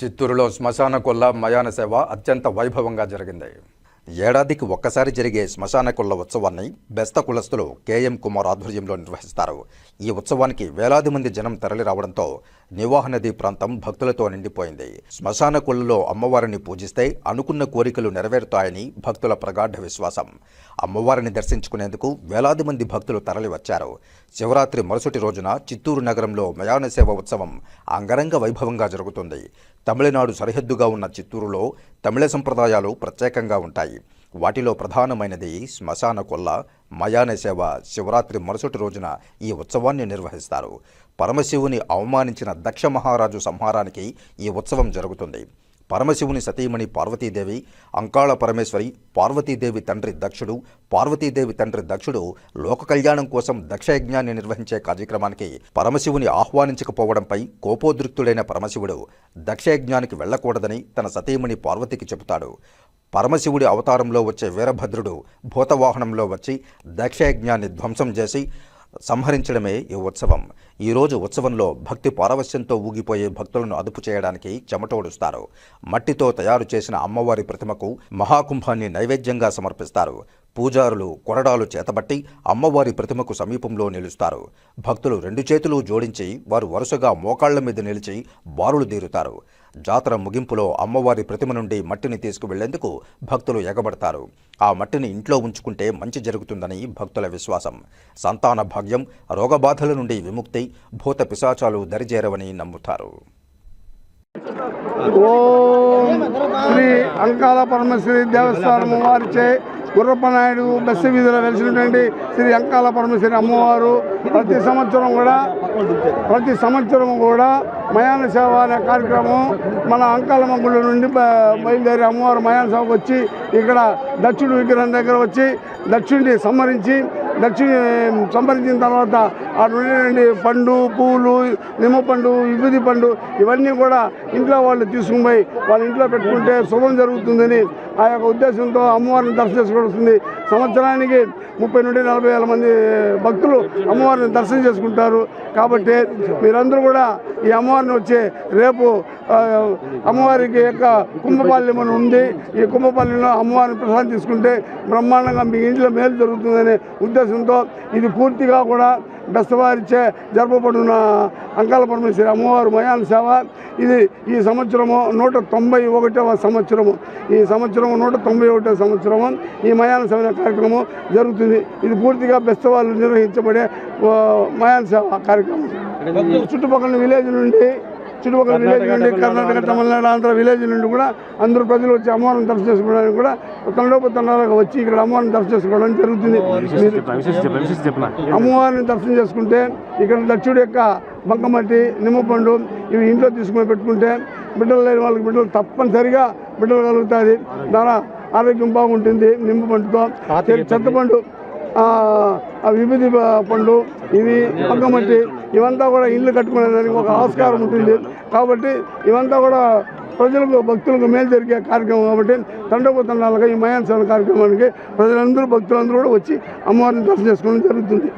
చిత్తూరులో శ్మశాన కొల్ల మయాన సేవ అత్యంత వైభవంగా జరిగింది. ఏడాదికి ఒక్కసారి జరిగే శ్మశాన కుల్ల ఉత్సవాన్ని బెస్త కులస్తులు కేఎం కుమార్ ఆధ్వర్యంలో నిర్వహిస్తారు. ఈ ఉత్సవానికి వేలాది మంది జనం తరలిరావడంతో నివాహ నదీ ప్రాంతం భక్తులతో నిండిపోయింది. శ్మశాన కుళ్ళలో అమ్మవారిని పూజిస్తే అనుకున్న కోరికలు నెరవేరుతాయని భక్తుల ప్రగాఢ విశ్వాసం. అమ్మవారిని దర్శించుకునేందుకు వేలాది మంది భక్తులు తరలివచ్చారు. శివరాత్రి మరుసటి రోజున చిత్తూరు నగరంలో మయాన సేవ ఉత్సవం అంగరంగ వైభవంగా జరుగుతుంది. తమిళనాడు సరిహద్దుగా ఉన్న చిత్తూరులో తమిళ సంప్రదాయాలు ప్రత్యేకంగా ఉంటాయి. వాటిలో ప్రధానమైనది శ్మశాన కొల్ల మయాన సేవ శివరాత్రి మరుసటి రోజున ఈ ఉత్సవాన్ని నిర్వహిస్తారు. పరమశివుని అవమానించిన దక్ష మహారాజు సంహారానికి ఈ ఉత్సవం జరుగుతుంది. పరమశివుని సతీమణి పార్వతీదేవి అంకాళ పరమేశ్వరి పార్వతీదేవి తండ్రి దక్షుడు పార్వతీదేవి తండ్రి దక్షుడు లోక కళ్యాణం కోసం దక్షయజ్ఞాన్ని నిర్వహించే కార్యక్రమానికి పరమశివుని ఆహ్వానించకపోవడంపై కోపోద్రిక్తుడైన పరమశివుడు దక్షయజ్ఞానికి వెళ్ళకూడదని తన సతీమణి పార్వతికి చెబుతాడు. పరమశివుడి అవతారంలో వచ్చే వీరభద్రుడు భూతవాహనంలో వచ్చి దక్షయజ్ఞాన్ని ధ్వంసం చేసి సంహరించడమే ఈ ఉత్సవం. ఈరోజు ఉత్సవంలో భక్తి పారవశ్యంతో ఊగిపోయే భక్తులను అదుపు చేయడానికి చెమటోడుస్తారు. మట్టితో తయారు చేసిన అమ్మవారి ప్రతిమకు మహాకుంభాన్ని నైవేద్యంగా సమర్పిస్తారు. పూజారులు కొరడాలు చేతబట్టి అమ్మవారి ప్రతిమకు సమీపంలో నిలుస్తారు. భక్తులు రెండు చేతులు జోడించి వారు వరుసగా మోకాళ్ళ మీద నిలిచి బారులు తీరుతారు. జాతర ముగింపులో అమ్మవారి ప్రతిమ నుండి మట్టిని తీసుకువెళ్ళేందుకు భక్తులు ఎగబడతారు. ఆ మట్టిని ఇంట్లో ఉంచుకుంటే మంచి జరుగుతుందని భక్తుల విశ్వాసం. సంతాన భాగ్యం రోగబాధల నుండి విముక్తి భూత పిశాచాలు దరిజేరవని నమ్ముతారు. ఓం శ్రీ అంకాల పరమశ్రీ దేవస్థానం వారిచే గుర్రప్పనాయుడు బస్సు వీధిలో వెలిసినటువంటి శ్రీ అంకాల పరమేశ్వరి అమ్మవారు. ప్రతి సంవత్సరం కూడా ప్రతి సంవత్సరం కూడా మయాన సేవ అనే కార్యక్రమం మన అంకాలమ్మ గుడి నుండి బయలుదేరి అమ్మవారు మయాన సేవకు వచ్చి ఇక్కడ దక్షుడు విగ్రహం దగ్గర వచ్చి దక్షుడిని సంహరించి దక్షిణ సంపాదించిన తర్వాత ఆ నుండి పండు పూలు నిమ్మ పండు విభూది పండు ఇవన్నీ కూడా ఇంట్లో వాళ్ళు తీసుకుని పోయి వాళ్ళ ఇంట్లో పెట్టుకుంటే శుభం జరుగుతుందని ఆ యొక్క ఉద్దేశంతో అమ్మవారిని దర్శనం సంవత్సరానికి ముప్పై నుండి నలభై వేల మంది భక్తులు అమ్మవారిని దర్శనం చేసుకుంటారు. కాబట్టి మీరందరూ కూడా ఈ అమ్మవారిని వచ్చి రేపు అమ్మవారికి యొక్క కుంభపాల్యం అని ఉంది. ఈ కుంభపాల్యంలో అమ్మవారిని ప్రసాదం తీసుకుంటే బ్రహ్మాండంగా మీ ఇంట్లో మేలు జరుగుతుందనే ఉద్దేశంతో ఇది పూర్తిగా కూడా బెస్తవారిచే జరపబడిన అంకాల పరమేశ్వరి అమ్మవారు మయాన సేవ. ఇది ఈ సంవత్సరము నూట తొంభై ఒకటవ సంవత్సరము. ఈ సంవత్సరము నూట తొంభై ఒకటవ సంవత్సరము. ఈ మయాన సేవ కార్యక్రమం జరుగుతుంది. ఇది పూర్తిగా బెస్తవాళ్ళు నిర్వహించబడే మయాన సేవ కార్యక్రమం. చుట్టుపక్కల విలేజ్ నుండి చుట్టుపక్కల విలేజ్ నుండి కర్ణాటక తమిళనాడు ఆంధ్ర విలేజ్ నుండి కూడా అందరూ ప్రజలు వచ్చి అమ్మవారిని దర్శనం చేసుకోవడానికి కూడా తండోపతండాలుగా వచ్చి ఇక్కడ అమ్మవారిని దర్శనం చేసుకోవడం జరుగుతుంది. అమ్మవారిని దర్శనం చేసుకుంటే ఇక్కడ దక్షుడి యొక్క బంకమట్టి నిమ్మపండు ఇవి ఇంట్లో తీసుకుని పెట్టుకుంటే బిడ్డలు లేని వాళ్ళకి బిడ్డలు తప్పనిసరిగా బిడ్డలు కలుగుతుంది దాని ఆరోగ్యం బాగుంటుంది నిమ్మపండుతో చెత్తపండు విభూతి ప- పండు ఇవి బంకమట్టి ఇవంతా కూడా ఇల్లు కట్టుకునేదానికి ఒక ఆస్కారం ఉంటుంది. కాబట్టి ఇవంతా కూడా ప్రజలకు భక్తులకు మేలు జరిగే కార్యక్రమం కాబట్టి తండోపతండాలుగా ఈ మయాన్ కార్యక్రమానికి ప్రజలందరూ భక్తులందరూ కూడా వచ్చి అమ్మవారిని దర్శనం చేసుకోవడం జరుగుతుంది.